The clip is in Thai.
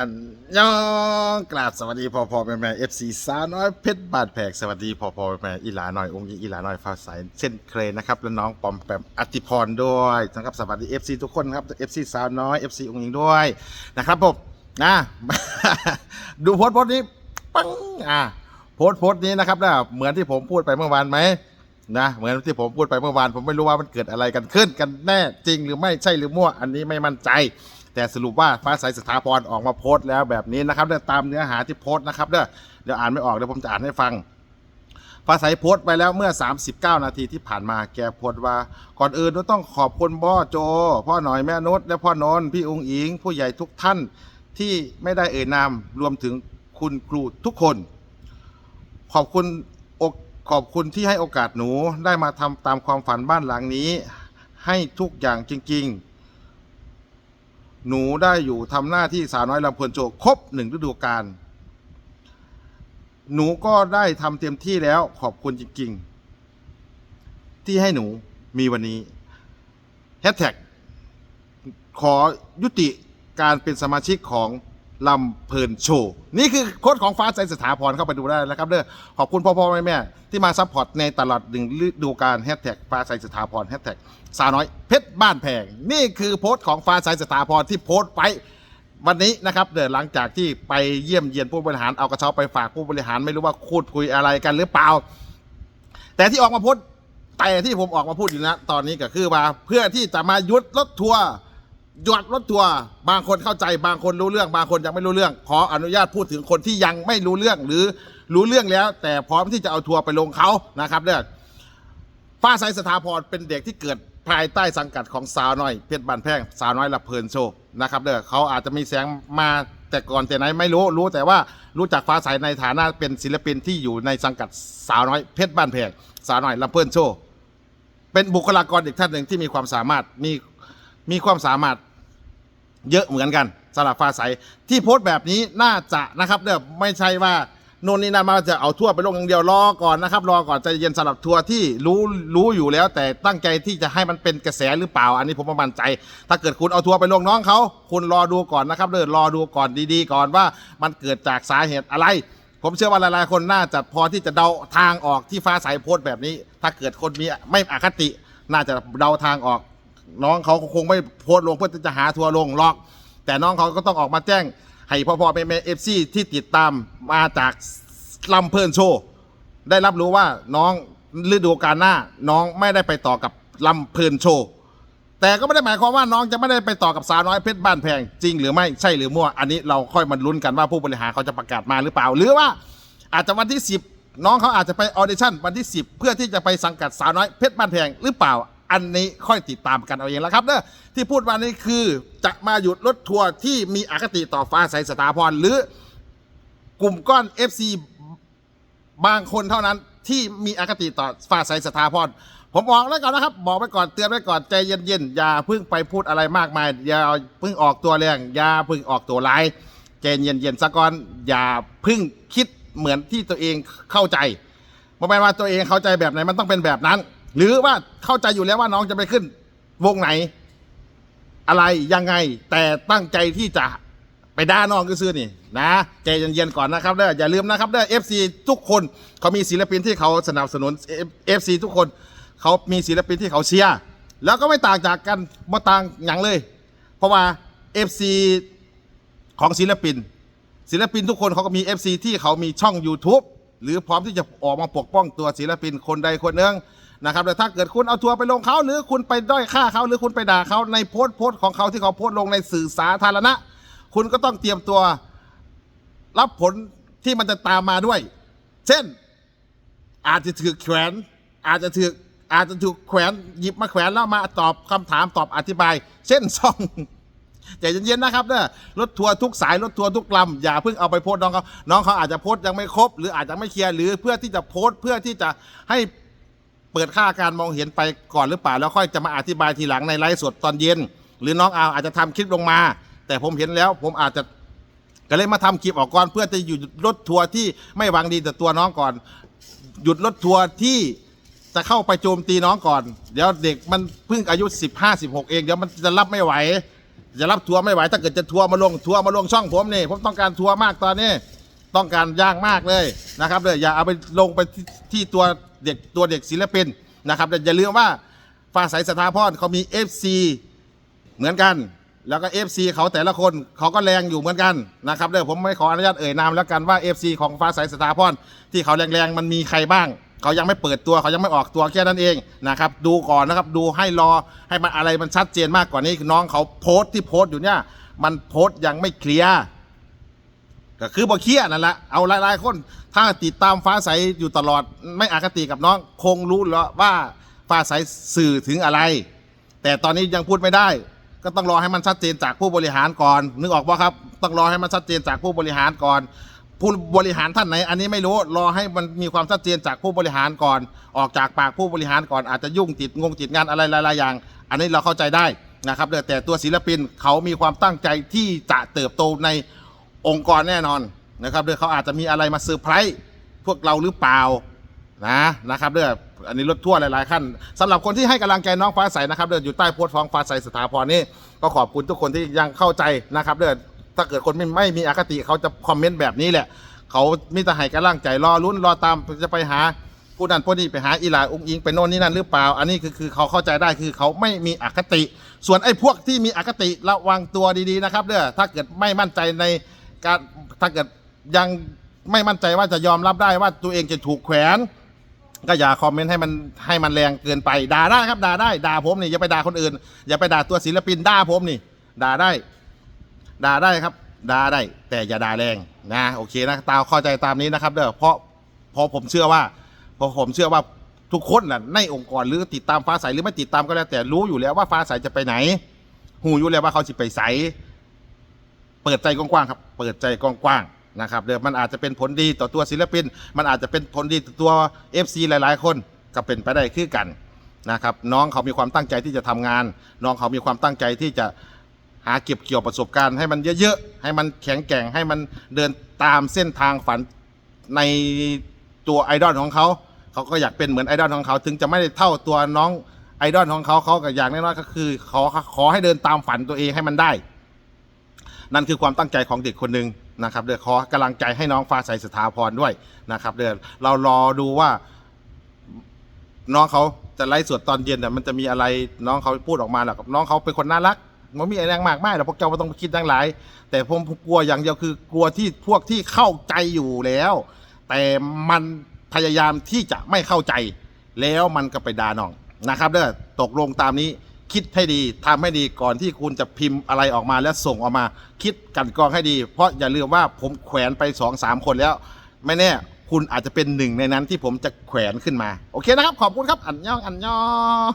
อันยองกราบสวัสดีพ่อพ่อแม่แม่เอฟซีสาวน้อยเพชรบาดแผกสวัสดีพ่อพ่อแม่แม่อีหลาหน่อยองค์หญิงอีหลาหน่อยฟ้าใสเช่นเคยนะครับและน้องปอมแปมอติพรด้วยนะครับสวัสดีเอฟซีทุกคนครับเอฟซีสาวน้อยเอฟซีองค์หญิงด้วยนะครับผมนะดูโพสต์โพสต์นี้ปังอะโพสต์โพสต์นี้นะครับนะเหมือนที่ผมพูดไปเมื่อวานไหมนะเหมือนที่ผมพูดไปเมื่อวานผมไม่รู้ว่ามันเกิดอะไรกันขึ้นกันแน่จริงหรือไม่ใช่หรือมั่วอันนี้ไม่มั่นใจ แต่สรุปว่าฟ้าใสสถาพรออกมาโพสต์แล้วแบบนี้นะครับเดี๋ยวตามเนื้อหาที่โพสต์นะครับเดี๋ยวเดี๋ยวอ่านไม่ออกเดี๋ยวผมจะอ่านให้ฟังฟ้าใสโพสต์ไปแล้วเมื่อ 39 นาทีที่ผ่านมาแกโพสต์ว่า ก่อนอื่นต้องขอบคุณพ่อโจ พ่อหน่อยแม่นุชและพ่อนนท์พี่องค์อิง ผู้ใหญ่ทุกท่านที่ไม่ได้เอ่ยนามรวมถึงคุณครูทุกคน ขอบคุณอกขอบคุณที่ให้โอกาสหนูได้มาทำตามความฝันบ้านหลังนี้ ให้ทุกอย่างจริง ๆ หนูได้อยู่ทำหน้าที่สาวน้อยลำเพลินโจครบหนึ่งฤดูกาลหนูก็ได้ทำเต็มที่แล้วขอบคุณจริง ๆ ที่ให้หนูมีวันนี้แฮชแท็กขอยุติการเป็นสมาชิกของ ลำเพลินโชว์นี่คือโค้ดของฟ้าใสสถาพรเข้าไปดูได้นะครับเด้อขอบคุณพ่อพ่อแม่แม่ที่มาซัพพอร์ตในตลอดหนึ่งฤดูกาลแฮชแท็กฟ้าใสสถาพรแฮชแท็กสาวน้อยเพชรบ้านแพงนี่คือโพสต์ของฟ้าใสสถาพรที่โพสต์ไปวันนี้นะครับเดี๋ยวหลังจากที่ไปเยี่ยมเยียนผู้บริหารเอากระเช้าไปฝากผู้บริหารไม่รู้ว่าพูดคุยอะไรกันหรือเปล่า แต่ที่ออกมาพูดแต่ที่ผมออกมาพูดอยู่นะตอนนี้ก็คือว่าเพื่อที่จะมายุดรถทัวร์ หยุดรถทัวร์บางคนเข้าใจบางคนรู้เรื่อง บางคนยังไม่รู้เรื่อง ขออนุญาตพูดถึงคนที่ยังไม่รู้เรื่องหรือรู้เรื่องแล้ว แต่พร้อมที่จะเอาทัวร์ไปลงเขานะครับเนี่ยฟ้าใสสถาพรเป็นเด็กที่เกิดภายใต้สังกัดของสาวน้อยเพชรบันแพงสาวน้อยละเพลินโชว์นะครับเด้อเขาอาจจะมีแสงมาแต่ก่อนแต่ไหนไม่รู้รู้แต่ว่ารู้จักฟ้าใสในฐานะเป็นศิลปินที่อยู่ในสังกัดสาวน้อยเพชรบ้านแพงสาวน้อยละเพลินโชว์เป็นบุคลากรอีกท่านหนึ่งที่มีความสามารถมีมีความสามารถ เยอะเหมือนกันสำหรับฟ้าใสที่โพสต์แบบนี้น่าจะนะครับเด้อไม่ใช่ว่าโน่นนี่นั่นมาจะเอาทั่วร์ไปลงอย่างเดียวรอก่อนนะครับ รอก่อนใจเย็นสำหรับทัวร์ที่รู้รู้อยู่แล้ว แต่ตั้งใจที่จะให้มันเป็นกระแสหรือเปล่า อันนี้ผมประมั่นใจ ถ้าเกิดคุณเอาทัวร์ไปลงน้องเขาคุณรอดูก่อนนะครับเด้อรอดูก่อนดีๆ ก่อนว่ามันเกิดจากสาเหตุอะไร ผมเชื่อว่าหลายๆคนน่าจะพอที่จะเดาทางออกที่ฟ้าใสโพสต์แบบนี้ ถ้าเกิดคนมีไม่อคติ น่าจะเดาทางออก น้องเขาคงไม่โพสต์ลงเพื่อจะหาทัวร์ลงหรอก แต่น้องเขาก็ต้องออกมาแจ้ง ให้พ่อพ่อแม่แม่เอฟซีที่ติดตามมาจากลำเพลินโชว์ได้รับรู้ว่าน้องฤดูกาลหน้าน้องไม่ได้ไปต่อกับลำเพลินโชว์แต่ก็ไม่ได้หมายความว่าน้องจะไม่ได้ไปต่อกับสาวน้อยเพชรบ้านแพงจริงหรือไม่ใช่หรือมั่วอันนี้เราค่อยมาลุ้นกันว่าผู้บริหารเขาจะประกาศมาหรือเปล่า หรือว่าอาจจะวันที่ 10 น้องเขาอาจจะไปออเดชั่นวันที่ 10 เพื่อที่จะไปสังกัดสาวน้อยเพชรบ้านแพงหรือเปล่า อันนี้ค่อยติดตามกันเอาเองแล้วครับเนอะที่พูดมานี่คือจะมาหยุดรถทัวร์ที่มีอคติต่อฟ้าใสสถาพรหรือกลุ่มก้อน FC บางคนเท่านั้นที่มีอคติต่อฟ้าใสสถาพรผมบอกแล้วก่อนนะครับ บอกไว้ก่อนเตือนไว้ก่อนใจเย็นๆอย่าเพิ่งไปพูดอะไรมากมายอย่าเพิ่งออกตัวแรงอย่าเพิ่งออกตัวร้ายใจเย็นๆซะก่อนอย่าเพิ่งคิดเหมือนที่ตัวเองเข้าใจไม่แปลว่าตัวเองเข้าใจแบบไหนมันต้องเป็นแบบนั้น หรือว่าเข้าใจอยู่แล้วว่าน้องจะไปขึ้น วงไหน อะไรยังไง แต่ตั้งใจที่จะไปด่าน้องก็ซื้อนี่นะใจเย็นๆก่อนนะครับเด้ออย่าลืมนะครับเด้อ FC ทุกคนเขามีศิลปินที่เขาสนับสนุน FC ทุกคนเขามีศิลปินที่เขาเชียร์แล้วก็ไม่ต่างจากกันมาต่างอย่างเลย เพราะว่า FC ของศิลปิน ศิลปินทุกคนเขาก็มี FC ที่เขามีช่อง YouTube หรือพร้อมที่จะออกมาปกป้องตัวศิลปินคนใดคนหนึ่งนะครับแต่ถ้าเกิดคุณเอาทัวร์ไปลงเขาหรือคุณไปด้อยค่าเขาหรือคุณไปด่าเขาในโพสต์โพสต์ของเขาที่เขาโพสต์ลงในสื่อสาธารณะ คุณก็ต้องเตรียมตัวรับผลที่มันจะตามมาด้วย เช่น อาจจะถือแขวน อาจจะถืออาจจะถูกแขวนหยิบมาแขวนแล้วมาตอบคำถามตอบอธิบาย เช่นช่อง ใจเย็นๆนะครับเด้อรถทัวร์ทุกสายรถทัวร์ทุกลำอย่าเพิ่งเอาไปโพสต์น้องเขาน้องเขาอาจจะโพสต์ยังไม่ครบ หรืออาจจะไม่เคลียร์หรือเพื่อที่จะโพสต์เพื่อที่จะให้เปิดค่าการมองเห็นไปก่อนหรือเปล่าแล้วค่อยจะมาอธิบายทีหลังในไลฟ์สดตอนเย็น หรือน้องเอาอาจจะทำคลิปลงมา แต่ผมเห็นแล้วผมอาจจะก็เลยมาทำคลิปออกก่อนเพื่อจะหยุดรถทัวร์ที่ไม่หวังดีแต่ตัวน้องก่อน หยุดรถทัวร์ที่จะเข้าไปโจมตีน้องก่อน เดี๋ยวเด็กมันเพิ่งอายุ 15 16 เองเดี๋ยวมันจะรับไม่ไหว จะรับทัวร์ไม่ไหวถ้าเกิดจะทัวร์มาลงทัวร์มาลงช่องผมนี่ผมต้องการทัวร์มากตอนนี้ต้องการย่างมากเลยนะครับเลยอย่าเอาไปลงไปที่ที่ตัวเด็กตัวเด็กศิลปินนะครับแต่อย่าลืมว่าฟ้าใสสถาพรเขามี FC เหมือนกัน แล้วก็ FC เขาแต่ละคนเขาก็แรงอยู่เหมือนกันนะครับเดี๋ยวผมไม่ขออนุญาตเอ่ยนามแล้วกันว่า FC ของฟ้าใสสถาพรที่เขาแรงๆมันมีใครบ้าง เขายังไม่เปิดตัวเขายังไม่ออกตัวแค่นั้นเองนะครับดูก่อนนะครับดูให้รอให้มันอะไรมันชัดเจนมากกว่านี้น้องเขาโพสต์ที่โพสต์อยู่เนี่ยมันโพสต์ยังไม่เคลียร์ก็คือบอเคียนั่นแหละเอาหลายๆคนถ้าติดตามฟ้าใสอยู่ตลอดไม่อคติกับน้องคงรู้แล้วว่าฟ้าใสสื่อถึงอะไร แต่ตอนนี้ยังพูดไม่ได้ ก็ต้องรอให้มันชัดเจนจากผู้บริหารก่อน นึกออกว่าครับต้องรอให้มันชัดเจนจากผู้บริหารก่อน ผู้บริหารท่านไหน อันนี้ไม่รู้รอให้มันมีความชัดเจนจากผู้บริหารก่อน ออกจากปากผู้บริหารก่อนอาจจะยุ่งติดงงติดงานอะไรหลายๆอย่าง อันนี้เราเข้าใจได้นะครับแต่ตัวศิลปินเขามีความตั้งใจที่จะเติบโตในองค์กรแน่นอนนะครับเด้อเขาอาจจะมีอะไรมาเซอร์ไพรส์พวกเราหรือเปล่านะนะครับเด้ออันนี้รถทั่วหลายๆขั้นสำหรับคนที่ให้กำลังใจน้องฟ้าใสนะครับเด้ออยู่ใต้โพสต์ฟ้องฟ้าใสสถาพรนี่ก็ขอบคุณทุกคนที่ยังเข้าใจนะครับเด้อ ถ้าเกิดคนไม่ไม่มีอคติเขาจะคอมเมนต์แบบนี้แหละ เขามีแต่ให้กำลังใจรอลุ้นรอตามจะไปหาผู้นั้นผู้นี้ไปหาอีหลาอุ้งอิงไปโน่นนี่นั่นหรือเปล่า อันนี้คือคือเขาเข้าใจได้คือเขาไม่มีอคติ ส่วนไอ้พวกที่มีอคติระวังตัวดีๆนะครับเด้อถ้าเกิดไม่มั่นใจในการถ้าเกิดยังไม่มั่นใจว่าจะยอมรับได้ว่าตัวเองจะถูกแขวน ก็อย่าคอมเมนต์ให้มันให้มันแรงเกินไปด่าได้ครับด่าได้ด่าผมนี่อย่าไปด่าคนอื่น อย่าไปด่าตัวศิลปินด่าผมนี่ด่าได้ ด่าได้ครับด่าได้แต่อย่าด่าแรงนะโอเคนะตาเข้าใจตามนี้นะครับเด้อเพราะเพราะผมเชื่อว่าเพราะผมเชื่อว่าทุกคนน่ะในองค์กรหรือติดตามฟ้าใสหรือไม่ติดตามก็แล้วแต่รู้อยู่แล้วว่าฟ้าใสจะไปไหน หูอยู่แล้วว่าเขาจะไปใสเปิดใจกว้างๆครับ เปิดใจกว้างๆนะครับเดี๋ยวมันอาจจะเป็นผลดีต่อตัวศิลปิน มันอาจจะเป็นผลดีต่อตัว FC หลายๆ คนก็เป็นไปได้คือกันนะครับน้องเขามีความตั้งใจที่จะทำงาน น้องเขามีความตั้งใจที่จะ หาเก็บเกี่ยวประสบการณ์ให้มันเยอะๆ ให้มันแข็งแกร่งให้มันเดินตามเส้นทางฝันในตัวไอดอลของเขาเขาก็อยากเป็นเหมือนไอดอลของเขา ถึงจะไม่ได้เท่าตัวน้องไอดอลของเขาเขาก็อย่างน้อยก็คือขอขอให้เดินตามฝันตัวเองให้มันได้ นั่นคือความตั้งใจของเด็กคนหนึ่งนะครับเดี๋ยวขอกำลังใจให้น้องฟ้าใสสถาพรด้วยนะครับเดี๋ยวเรารอดูว่า น้องเขาจะไลฟ์สดตอนเย็นน่มันจะมีอะไรน้องเขาพูดออกมาหละครับน้องเขาเป็นคนน่ารัก มันมีแรงมากไม่หรอกพวกเจ้าไม่ต้องคิดทั้งหลาย แต่ผมกลัวอย่างเดียวคือกลัวที่พวกที่เข้าใจอยู่แล้ว แต่มันพยายามที่จะไม่เข้าใจ แล้วมันก็ไปด่าน้องนะครับเด้อตกลงตามนี้คิดให้ดีทำให้ดีก่อนที่คุณจะพิมพ์อะไรออกมาแล้วส่งออกมา คิดกันกรองให้ดี เพราะอย่าลืมว่าผมแขวนไปสองสามคนแล้ว ไม่แน่คุณอาจจะเป็นหนึ่งในนั้นที่ผมจะแขวนขึ้นมา โอเคนะครับ ขอบคุณครับ อันย่อง อันย่อง